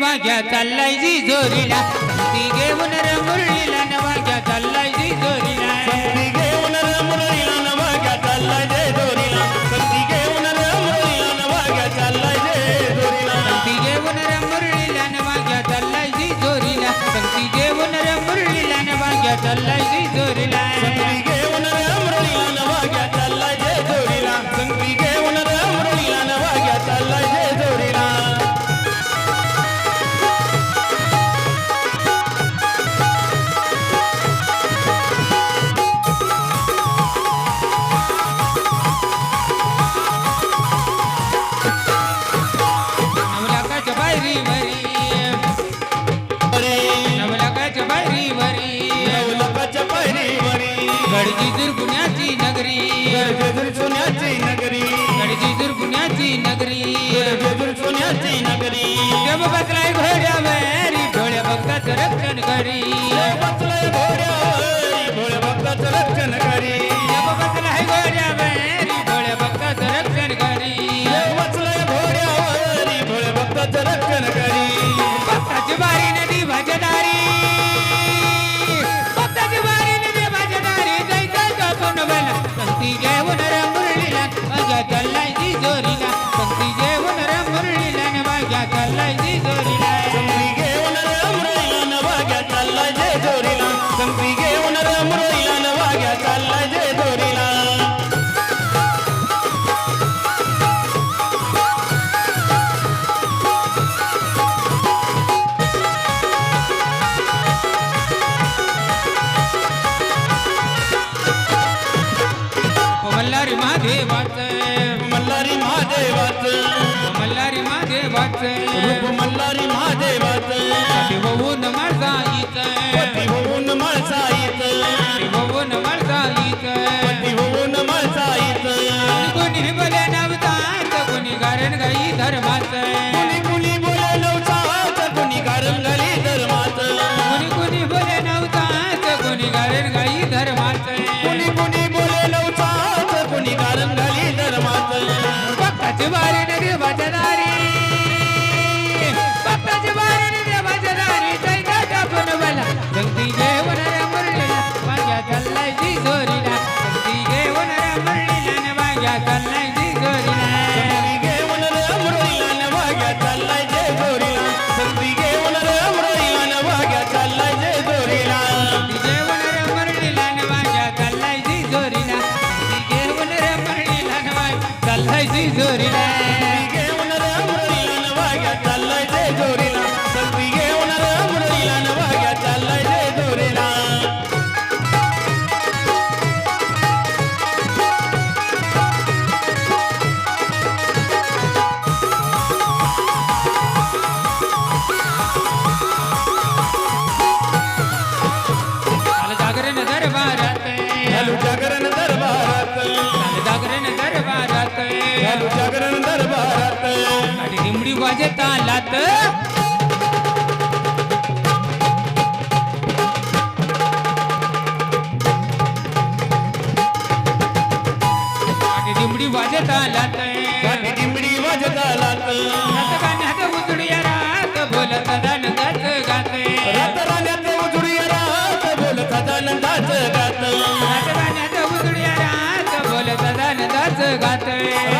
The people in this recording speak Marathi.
वाग्या चाललाय जी जोरीला. ती घेऊन र मुरळीला न वाग्या चाललाय जी जोरीला. संगती घेऊन र मुरळीला न वाग्या चाललाय जय जोरीला. संगती घेऊन र मुरळीला चाललाय जय जोरीला. ती घेऊन र मुरळीला न वाग्या चाललाय जी जोरीला. ती घेऊन र मुरळीला न वाग्या चाललाय जी जोरीला. गडची दुर्गुण्याची नगरी. जेजूर सोन्याची नगरी. गडची दुर्गुण्याची नगरी. जेजूर सोन्याची नगरी. देव बसलाय घोड्यावरी भोळ्या भक्ताचं रक्षण करी चाललाय जी जोरीला घेऊन चाललाय जय जोरीला संगती घेऊन न वाग्या चाललाय जय जोरीला मल्हारी महादेवाच. मल्हारी महादेवाचं. महादेवाच रूप मल्हारी महादेवाचं. होऊन पती होऊन मळसाईचं. होऊन माझाईच पती होऊन मळसाईचं. कोणी बोले नवतात कोणी कारण गाई धर्माच. कुणी कुणी बोले कुणी कारण घाली धर्माच. कोणी कोणी बोले नवतात कोणी कारण गाई धर्माच. माझे तालात डिमडी वाजत आलात. डिमडी वाजत आलात. गाण्यात उजडी रात बोलत आनंदाच गात. गाण्यात उजडी रात बोलत आनंदाच गात. गाण्यात उजडी रात बोलत आनंदाच गात.